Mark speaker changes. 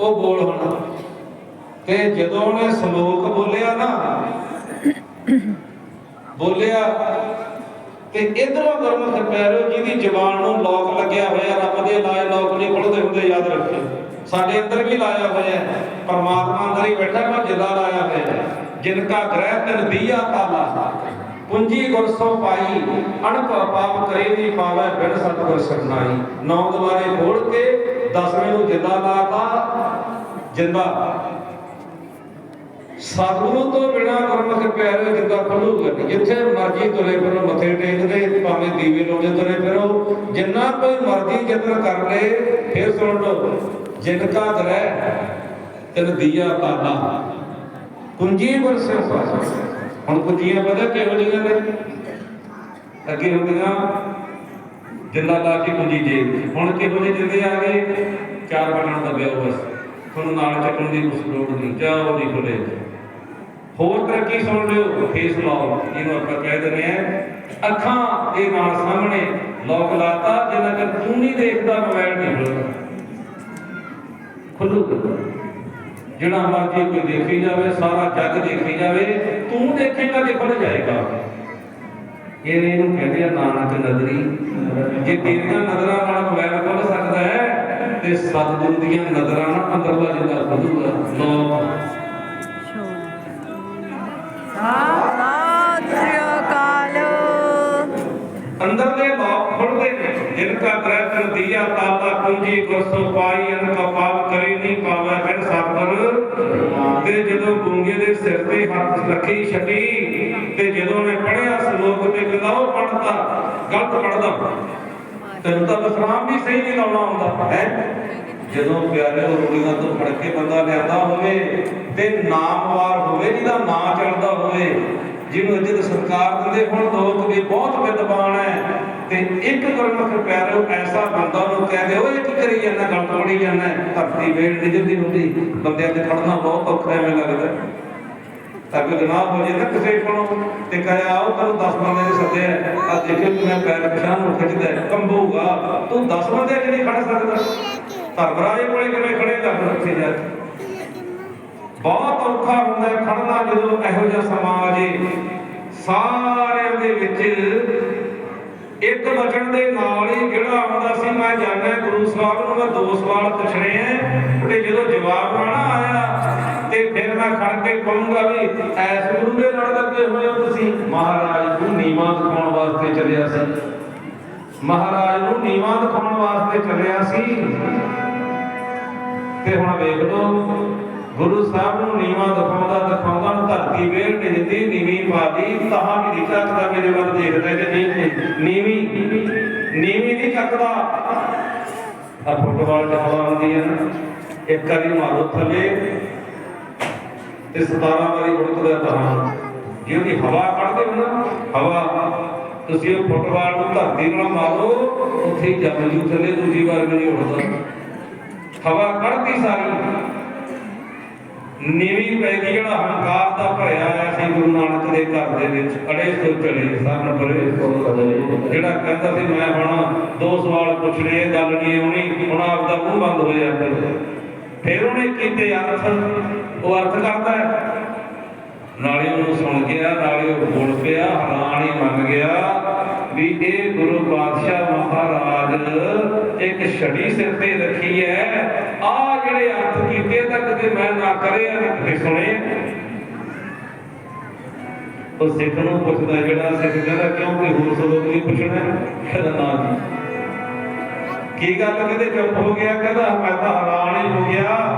Speaker 1: ਉਹ ਬੋਲ ਹੁਣ। ਤੇ ਜਦੋਂ ਉਹਨੇ ਸ਼ਲੋਕ ਬੋਲਿਆ ਨਾ, ਬੋਲਿਆ ਤੇ ਇਧਰੋਂ ਗੁਰਮੁਖ ਪੈਰੋ ਦੀ ਜ਼ਬਾਨ ਨੂੰ ਲੋਕ ਲੱਗਿਆ ਹੋਇਆ, ਰੱਬ ਦੇ ਲਾਏ ਲੋਕ ਨਹੀਂ ਖੁੱਲਦੇ ਹੁੰਦੇ, ਯਾਦ ਰੱਖਿਓ। ਸਾਡੇ ਅੰਦਰ ਵੀ ਲਾਇਆ ਹੋਇਆ ਹੈ। ਪਰਮਾਤਮਾ ਅੰਦਰ ਹੀ ਬੈਠਾ, ਪਰ ਜਿੱਲਾ ਲਾਇਆ ਹੋਇਆ ਹੈ। ਜਿਨ ਕਾ ਗ੍ਰਹਿ ਤਨ ਦੀਆ ਤਾਲਾ। ਪੁੰਜੀ ਗੁਰਸੋ ਪਾਈ, ਅਣਪ ਪਾਪ ਕਰੇ ਨਹੀਂ ਪਾਵੇ ਬਿਨ ਸਤਿਗੁਰ ਸਰਨਾਈ। ਨੌ ਦੁਆਰੇ ਖੋਲ ਕੇ ਦਸਵੇਂ ਨੂੰ ਜਿੰਦਾ ਲਾਤਾ, ਜਿੰਦਾ। ਸਤਿਗੁਰੂ ਤੋਂ ਬਿਨਾ ਗੁਰਮੁਖ ਪਿਆਰੇ ਜਿੱਦਾਂ ਖੁੱਲੂਗਾ ਜਿੱਥੇ ਮਰਜ਼ੀ ਤੁਰੇ ਫਿਰੋ, ਮੱਥੇ ਟੇਕਦੇ ਭਾਵੇਂ ਦੀਵੇ ਲਾਉਂਦੇ ਤੁਰੇ ਫਿਰੋ। ਜਿੰਨਾ ਕੋਈ ਮਰਜ਼ੀ ਯਤਨ ਕਰ ਲੇ, ਫਿਰ ਸੁਣ ਲਓ, ਜਿਨ ਕਾ ਗ੍ਰਹਿ ਤਿਨ ਦੀਆ ਤਾਲਾ। ਕੁੰਜੀ ਵਰਸੇ ਪਾਸ ਹੁਣ ਕੁੰਜੀਆਂ ਪਤਾ ਕਿਹੋ ਜਿਹੀਆਂ ਨੇ? ਅੱਗੇ ਹੁੰਦੀਆਂ ਜਿੰਦਾ ਲਾ ਕੇ ਕੁੰਜੀ ਜੇ ਹੁਣ ਕਿਹੋ ਜਿਹੇ ਜਿੰਦੇ ਆ ਗਏ? ਚਾਰ ਬਟਨ ਦਬਿਓ ਬਸ ਤੁਹਾਨੂੰ ਨਾਲ ਚੱਕਣ ਦੀ ਕੁਛ ਲੋੜ ਨਹੀਂ। ਜਾਓ ਨਹੀਂ ਖੁੱਲੇ ਹੋਰ ਤਰੱਕੀ ਸੁਣ ਲਿਓ। ਫੇਸ ਲਾਓ। ਇਹਨੂੰ ਆਪਾਂ ਕਹਿ ਦਿੰਦੇ ਆ ਅੱਖਾਂ ਦੇ ਨਾਲ ਸਾਹਮਣੇ ਲੋਕ ਲਾਤਾ। ਜਿੰਨਾ ਚਿਰ ਤੂੰ ਨਹੀਂ ਦੇਖਦਾ ਮੋਬਾਈਲ ਨਹੀਂ ਖੁੱਲਦਾ ਖੁੱਲੂ ਜਿਹੜਾ ਮਰਜ਼ੀ ਕੋਈ ਦੇਖੀ ਜਾਵੇ, ਸਾਰਾ ਜੱਗ ਦੇਖੀ ਜਾਵੇ, ਤੂੰ ਦੇਖੇਗਾ ਤੇ ਖੁੱਲ ਜਾਏਗਾ। ਇਹ ਇਹਨੂੰ ਕਹਿੰਦੇ ਆ ਨਾਨਕ ਨਦਰੀ ਜੇ ਤੇਰੀਆਂ ਨਜ਼ਰਾਂ ਨਾਲ ਮੋਬਾਈਲ ਖੁੱਲ ਸਕਦਾ ਹੈ, ਤੇ ਸਤਿਗੁਰੂ ਦੀਆਂ ਨਜ਼ਰਾਂ ਨਾਲ ਅੰਦਰਲਾ ਜਿੰਦਾ ਖੁੱਲੂਗਾ ਲੋਕ ਅੰਦਰਲੇ ਲੋਕ ਖੁੱਲਦੇ ਨੇ ਜਿਨ ਕਾ ਗ੍ਰਹਿ ਦੀਆ ਤਾਲਾ ਕੁੰਜੀ ਗੁਰਸੋ ਪਾਈ ਅਨ ਕਾ ਪਾਪ ਕਰੀ ਨਹੀਂ ਪਾਵੇ। ਫਿਰ ਜਦੋਂ ਗੁੰਗੇ ਦੇ ਸਿਰ ਤੇ ਹੱਥ ਰੱਖੀ, ਛੱਡੀ ਤੇ ਜਦੋਂ ਨੇ ਪੜਿਆ ਸ਼ਲੋਕ ਤੇ ਕਹਿੰਦਾ ਉਹ ਪੜਦਾ ਗਲਤ ਪੜਦਾ ਤੈਨੂੰ ਤਾਂ ਵਿਸਰਾਮ ਵੀ ਸਹੀ ਨਹੀਂ ਲਾਉਣਾ ਹੁੰਦਾ ਹੈ? ਜਦੋਂ ਪਿਆਰੇ ਰੋੜੀਆਂ ਤੋਂ ਫੜ ਕੇ ਬੰਦਾ ਲਿਆਂਦਾ ਹੋਵੇ ਤੇ ਨਾਮਵਾਰ ਹੋਵੇ, ਜਿਹਦਾ ਨਾਂ ਚੱਲਦਾ ਹੋਵੇ, ਜਿਹਨੂੰ ਇੱਜ਼ਤ ਸਤਿਕਾਰ ਦਿੰਦੇ ਹੁਣ, ਲੋਕ ਵੀ ਬਹੁਤ ਵਿਦਵਾਨ ਹੈ। ਤੇ ਇੱਕ ਗੁਰਮੁਖ ਪਿਆਰਿਓ ਐਸਾ ਬੰਦਾ ਨੂੰ ਕਹਿੰਦੇ ਓਏ ਕੀ ਕਰੀ ਜਾਂਦਾ, ਗੱਲ ਤੋੜੀ ਜਾਂਦਾ, ਧਰਤੀ ਵੇੜ ਨਹੀਂ ਜਿੰਦੀ ਹੁੰਦੀ। ਬੰਦਿਆਂ ਤੇ ਖੜਨਾ ਬਹੁਤ ਔਖਾ ਐਵੇਂ ਲੱਗਦਾ। ਤਾਂ ਕੋਈ ਗੁਨਾਹ ਹੋ ਜੇ ਨਾ ਕਿਸੇ ਕੋਲੋਂ ਤੇ ਕਹੇ, ਆਓ ਤੈਨੂੰ 10 ਬੰਦੇ ਦੇ ਸੱਦੇ ਆ। ਆ ਦੇਖਿਓ ਕਿ ਮੈਂ ਪੈਰ ਪਛਾਣ ਨੂੰ ਖਿੱਚਦਾ ਕੰਬੂਗਾ, ਤੂੰ 10 ਬੰਦੇ ਚ ਨਹੀਂ ਖੜ ਸਕਦਾ। ਧਰਮਰਾਜੇ ਕੋਲੇ ਕਿਵੇਂ ਖੜੇ ਲੱਗ ਰੱਖੇ ਜਾ ਬਹੁਤ ਔਖਾ ਹੁੰਦਾ ਖੜਨਾ ਜਦੋਂ ਇਹੋ ਜਿਹਾ ਸਮਾਜ ਏ ਸਾਰਿਆਂ ਦੇ ਵਿੱਚ ਇੱਕ ਵਚਨ ਦੇ ਨਾਲ ਹੀ ਜਿਹੜਾ ਆਉਂਦਾ ਸੀ, ਮੈਂ ਜਾਣਦਾ ਗੁਰੂ ਸਾਹਿਬ ਨੂੰ ਮੈਂ ਦੋ ਸਵਾਲ ਪੁੱਛਣੇ ਆ। ਤੇ ਜਦੋਂ ਜਵਾਬ ਨਾ ਆਇਆ, ਤੇ ਫਿਰ ਮੈਂ ਖੜ ਕੇ ਕਹੂੰਗਾ ਵੀ ਐਸ ਗੁਰੂ ਦੇ ਨਾਲ ਲੱਗੇ ਹੋਏ ਹੋ ਤੁਸੀਂ। ਮਹਾਰਾਜ ਨੂੰ ਨੀਵਾਂ ਦਿਖਾਉਣ ਵਾਸਤੇ ਚੱਲਿਆ ਸੀ। ਮਹਾਰਾਜ ਨੂੰ ਨੀਵਾਂ ਦਿਖਾਉਣ ਵਾਸਤੇ ਚੱਲਿਆ ਸੀ। ਤੇ ਹੁਣ ਵੇਖ ਲਓ, ਗੁਰੂ ਸਾਹਿਬ ਨੂੰ ਨੀਵਾਂ ਦਿਖਾਉਂਦਾ ਨੀਵੀਂ ਪਾਦੀ ਤਾਂ ਚੱਕਦਾ ਮੇਰੇ ਵੱਲ ਦੇਖਦਾ ਕਿ ਨਹੀਂ ਨੀਵੀਂ ਨੀਵੀਂ ਨਹੀਂ ਚੱਕਦਾ। ਆ ਫੁੱਟਬਾਲ ਚ ਹਵਾ ਆਉਂਦੀ ਹੈ ਇੱਕ ਵਾਰੀ ਮਾਰੋ ਥੱਲੇ ਤੇ 17 ਵਾਰੀ ਉੜਕਦਾ ਤਾਂ ਜੇ ਉਹਦੀ ਹਵਾ ਕੱਢਦੇ ਹੋ ਨਾ। ਹਵਾ, ਤੁਸੀਂ ਉਹ ਫੁੱਟਬਾਲ ਨੂੰ ਧਰਤੀ ਨਾਲ ਮਾਰੋ, ਉੱਥੇ ਜੰਮ ਜੂ ਥੱਲੇ ਦੂਜੀ ਵਾਰ ਵੀ ਨਹੀਂ ਉੜਦਾ। ਹਵਾ ਕੱਢਦੀ ਸਾਰੀ। ਨੀਵੀਂ ਪੈ ਜਿਹੜਾ ਹੰਕਾਰ ਦਾ ਭਰਿਆ ਆਇਆ ਸੀ ਗੁਰੂ ਨਾਨਕ ਦੇ ਘਰ ਦੇ ਵਿੱਚ, ਅੜੇ ਸੋ ਚਲੇ ਸਰਨ ਪਰੇ ਸੋ ਕਦਲੇ ਜਿਹੜਾ ਕਹਿੰਦਾ ਸੀ, ਮੈਂ ਹੁਣ ਦੋ ਸਵਾਲ ਪੁੱਛਣੇ ਇਹ ਗੱਲ ਨਹੀਂ ਆਉਣੀ, ਹੁਣ ਆਪ ਦਾ ਮੂੰਹ ਬੰਦ ਹੋ ਜਾਂਦਾ ਫਿਰ ਉਹਨੇ ਕੀਤੇ ਅਰਥ। ਉਹ ਅਰਥ ਕਰਦਾ ਹੈ। ਨਾਲੇ ਉਹਨੂੰ ਸੁਣ ਗਿਆ, ਨਾਲੇ ਉਹ ਬੋਲ ਪਿਆ, ਹੈਰਾਨ ਹੀ ਮੰਨ ਗਿਆ ਵੀ ਇਹ ਗੁਰੂ ਪਾਤਸ਼ਾਹ ਮਹਾਰਾਜ ਇੱਕ ਛੜੀ ਸਿਰ ਤੇ ਰੱਖੀ ਹੈ। ਆ ਜਿਹੜੇ ਅਰਥ ਕੀਤੇ ਤਾਂ ਕਦੇ ਮੈਂ ਨਾ ਕਰੇ ਨਾ ਸੁਣੇ ਉਹ ਸਿੱਖ ਨੂੰ ਪੁੱਛਦਾ ਜਿਹੜਾ ਸਿੱਖ ਕਹਿੰਦਾ, ਕਿਉਂ ਕੋਈ ਹੋਰ ਸਲੋਕ ਨਹੀਂ ਪੁੱਛਣਾ? ਕਹਿੰਦਾ, ਨਾ ਜੀ। ਕੀ ਗੱਲ ਕਹਿੰਦੇ ਚੁੱਪ ਹੋ ਗਿਆ? ਕਹਿੰਦਾ, ਮੈਂ ਤਾਂ ਹੈਰਾਨ ਹੀ ਹੋ ਗਿਆ।